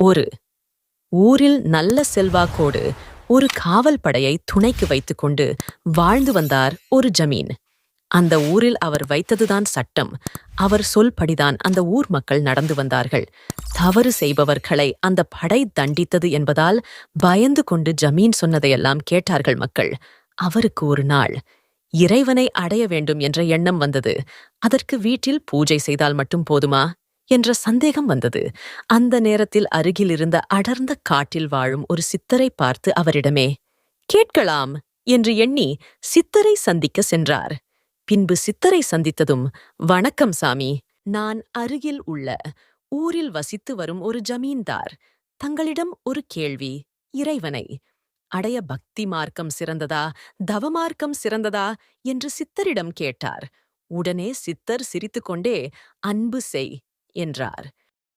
ஒரு. ஊரில் நல்ல செல்வாக்கோடு ஒரு காவல் படையை துணைக்கு வைத்துக்கொண்டு வாழ்ந்து வந்தார் ஒரு ஜமீன். அந்த ஊரில் அவர் வைத்ததுதான் சட்டம். அவர் சொல்படிதான் அந்த ஊர் மக்கள் நடந்து வந்தார்கள். தவறு செய்பவர்களை அந்த படை தண்டித்தது என்பதால் பயந்து கொண்டு ஜமீன் சொன்னதையெல்லாம் கேட்டார்கள் மக்கள். அவருக்கு ஒரு நாள் இறைவனை அடைய வேண்டும் என்ற எண்ணம் வந்தது. அதற்கு வீட்டில் பூஜை செய்தால் மட்டும் போதுமா? என்ற சந்தேகம் வந்தது. அந்த நேரத்தில் அருகில் இருந்த அடர்ந்த காட்டில் வாழும் ஒரு சித்தரை பார்த்து அவரிடமே கேட்கலாம் என்று எண்ணி சித்தரை சந்திக்க சென்றார். பின்பு சித்தரை சந்தித்ததும் வணக்கம் சாமி நான் அருகில் உள்ள ஊரில் வசித்து வரும் ஒரு ஜமீன்தார். தங்களிடம் ஒரு கேள்வி. இறைவனை. அடைய பக்தி மார்க்கம் சிறந்ததா? தவமார்க்கம் சிறந்ததா? என்று சித்தரிடம் கேட்டார். உடனே சித்தர் சிரித்துக்கொண்டே அன்பு செய். என்றார்.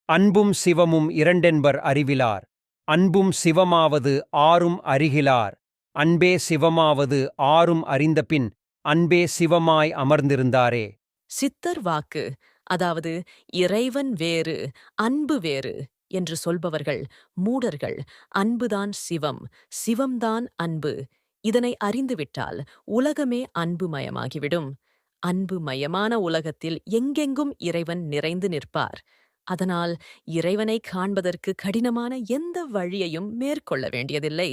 அன்பும் சிவமும் இரண்டென்பர் அறிவிலார். அன்பும் சிவமாவது ஆறும் அருகிலார் அன்பே சிவமாவது ஆறும் அறிந்தபின் அன்பே சிவமாய் அமர்ந்திருந்தாரே. சித்தர் வாக்கு அதாவது இறைவன் வேறு அன்பு வேறு என்று சொல்பவர்கள் மூடர்கள் அன்புதான் சிவம் சிவம்தான் அன்பு. இதனை அறிந்துவிட்டால் உலகமே அன்புமயமாகிவிடும். அன்பு மயமான உலகத்தில் எங்கெங்கும் இறைவன் நிறைந்து நிற்பார். அதனால் இறைவனை காண்பதற்கு கடினமான எந்த வழியையும் மேற்கொள்ள வேண்டியதில்லை.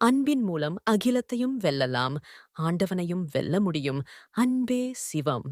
அன்பின் மூலம் அகிலத்தையும் வெல்லலாம் ஆண்டவனையும் வெல்ல முடியும். அன்பே சிவம்.